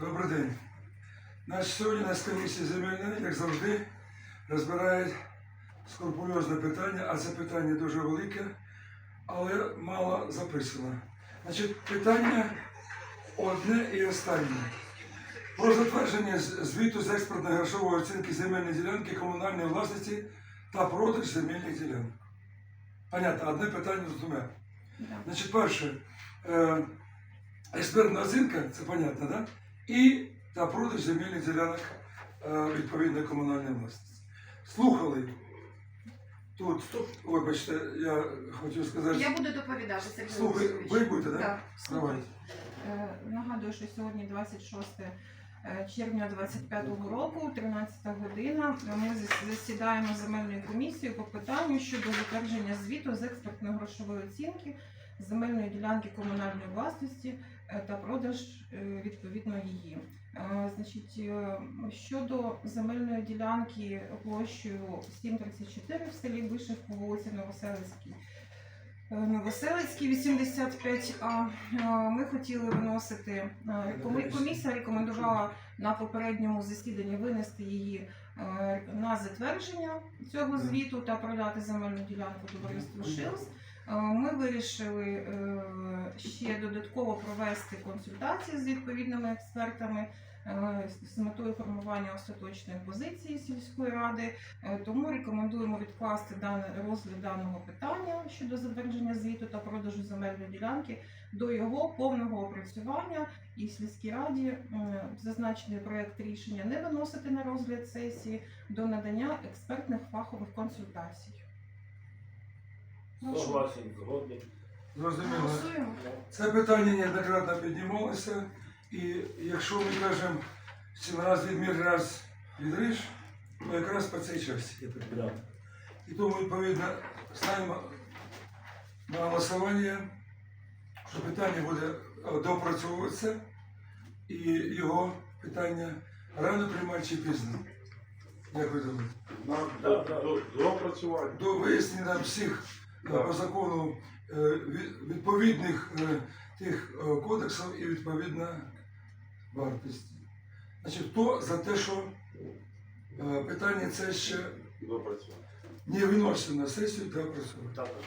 Добрий день. Значить, сьогодні на комісії земельної, як завжди, розбирають скрупульозне питання, а це питання дуже велике, але мало записано. Значить, питання одне і останнє. Про затвердження звіту з експортно-грошової оцінки земельної ділянки комунальної власності та продаж земельних ділянок. Понятно, одне питання з двома. Значить, перше, е, експертна оцінка, це понятно, да? І та продаж земельних ділянок е, відповідно комунальної власності. Слухали. Тут, вибачте, я хотів сказати, Я буду доповідати, Сергій слухай, Олексійович. ви будете, так? Так, Давайте. Е, Нагадую, що сьогодні 26 е, червня 25 року, 13 година. Ми зас- засідаємо земельною комісією по питанню щодо затвердження звіту з експертно-грошової оцінки земельної ділянки комунальної власності е, та продаж е, відповідно її. Е, Значить, щодо земельної ділянки площею 734 в селі Вишив по вулиці Новоселицькій. Новоселицький 85А. Е, Ми хотіли виносити. Комісія рекомендувала на попередньому засіданні винести її на затвердження цього звіту та продати земельну ділянку товариству ШИЛС. Е, Ми вирішили е, ще додатково провести консультації з відповідними експертами е, з- метою формування остаточної позиції сільської ради. Тому рекомендуємо відкласти розгляд даного питання щодо затвердження звіту та продажу земельної ділянки до його повного опрацювання і в сільській раді зазначений проект рішення не виносити на розгляд сесії до надання експертних фахових консультацій. Ну, Согласен, згоден. Зрозуміло. Голосуємо. Це питання неоднократно піднімалося, і якщо ми кажемо сім раз відмір, раз відріж, то якраз по цій часті є питання. І тому, відповідно, ставимо на голосування, що питання буде е, доопрацьовуватися, і його питання рано приймати чи пізно. Як ви думаєте? На Да, до, да. до. До вияснення всіх. По закону е, відповідних е, тих е, кодексів і відповідна вартість. Значить, хто за те, що питання це ще не виносимо на сесію та опрацьовувати.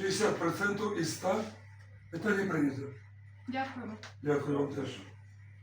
60% із 100 питання прийнято. Дякуємо. Дякую вам теж.